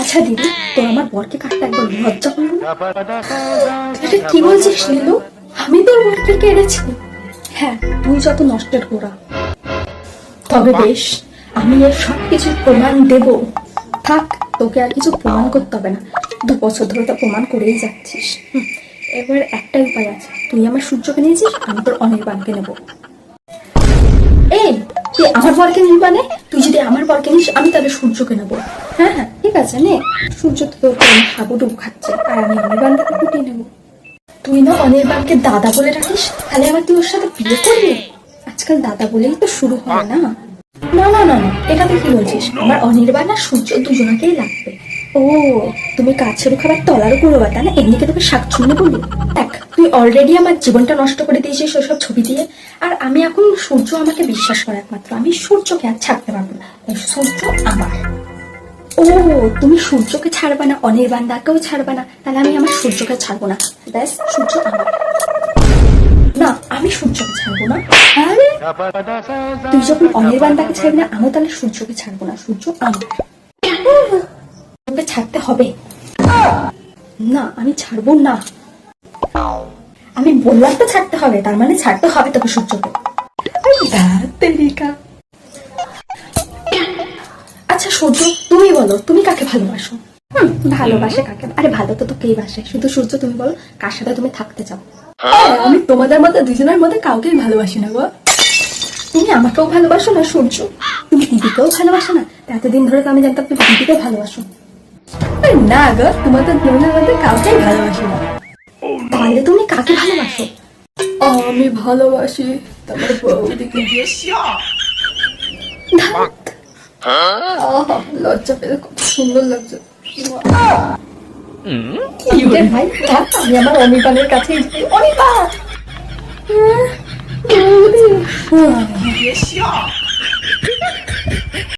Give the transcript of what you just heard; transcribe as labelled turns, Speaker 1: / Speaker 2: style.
Speaker 1: আচ্ছা দিদি তোর আমার বরকে কাটতে একবার লজ্জা করল এটা কি বলছিস নীলু? আমি তোর বরকে কেড়েছি হ্যাঁ তুই যত নষ্টের গোড়া। তবে বেশ আমি এর সব কিছু প্রমাণ দেব। থাক তোকে আর কিছু প্রমাণ করতে হবে না। দু বছর ধরে তো প্রমাণ করেই যাচ্ছিস। এবার একটাই উপায় আছে। তুই আমার সূর্যকে নিয়েছিস আমি তোর অনেক অনির্বাণকে নেব। এই তুই আমার বরকে মানে তুই যদি আমার বরকে নিস আমি তাহলে সূর্যকে নেব। হ্যাঁ হ্যাঁ। ঠিক আছে নে? সূর্য তো হাবুডুবু খাচ্ছে, আর আমি নেব। তুই না অনির্বাণকে দাদা বলে রাখিস তাহলে আবার তুই ওর সাথে বিয়ে করবি? আজকাল দাদা বলেই তো শুরু হয় না। না না না এটা তুই কি বলছিস? আমার অনির্বাণ সূর্য লাগবে। ও, তুমি কাছের খাবার তলার উপর তাই না এমনিকে তোকে শাক চুনে বলি। দেখ, তুই অলরেডি আমার জীবনটা নষ্ট করে দিয়েছিস ওসব ছবি দিয়ে, আর আমি এখন সূর্য আমাকে বিশ্বাস করে একমাত্র। আমি সূর্যকে আর ছাড়তে পারব না। সূর্য আমার। ও, তুমি সূর্যকে ছাড়বে না অনির্বাণ দাকেও ছাড়বে না, তাহলে আমি আমার সূর্যকে ছাড়বো না। ব্যাস, সূর্য আমার। না, আমি সূর্যকে ছাড়বো না। আরে, তুই যখন অনির্বাণ দাকে ছাড়বি না, আমিও তাহলে সূর্যকে ছাড়বো না, সূর্য আমার। ছাড়তে হবে। না, আমি ছাড়বো না। আমি বললাম তো ছাড়তে হবে, তার মানে ছাড়তে হবে তোকে সূর্যকে। তেরিকা। আচ্ছা সূর্য তুমি বলো তুমি কাকে ভালোবাসো? হুম, ভালোবাসে কাকে? আরে ভালো তো তোকেই বাসে। শুধু সূর্য তুমি বলো কার সাথে তুমি থাকতে চাও? হ্যাঁ, আমি তোমাদের মধ্যে দুজনের মধ্যে কাউকেই ভালোবাসি না গো। তুমি আমাকেও ভালোবাসো না সূর্য? তুমি দিদিকেও ভালোবাসো না? এতদিন ধরে তো আমি জানতাম তুমি দিদিকে ভালোবাসো। না গো তোমাদের দুজনের মধ্যে কাউকেই ভালোবাসি না। তাহলে তুমি কাকে ভালোবাসো? আমি ভালোবাসি তোমার বৌদিকে লজ্জা পেলে খুব সুন্দর লাগছে ভাই আমি আমার অনির্বাণের কাছে হ্যাঁ, বৌদি। হ্যাঁ।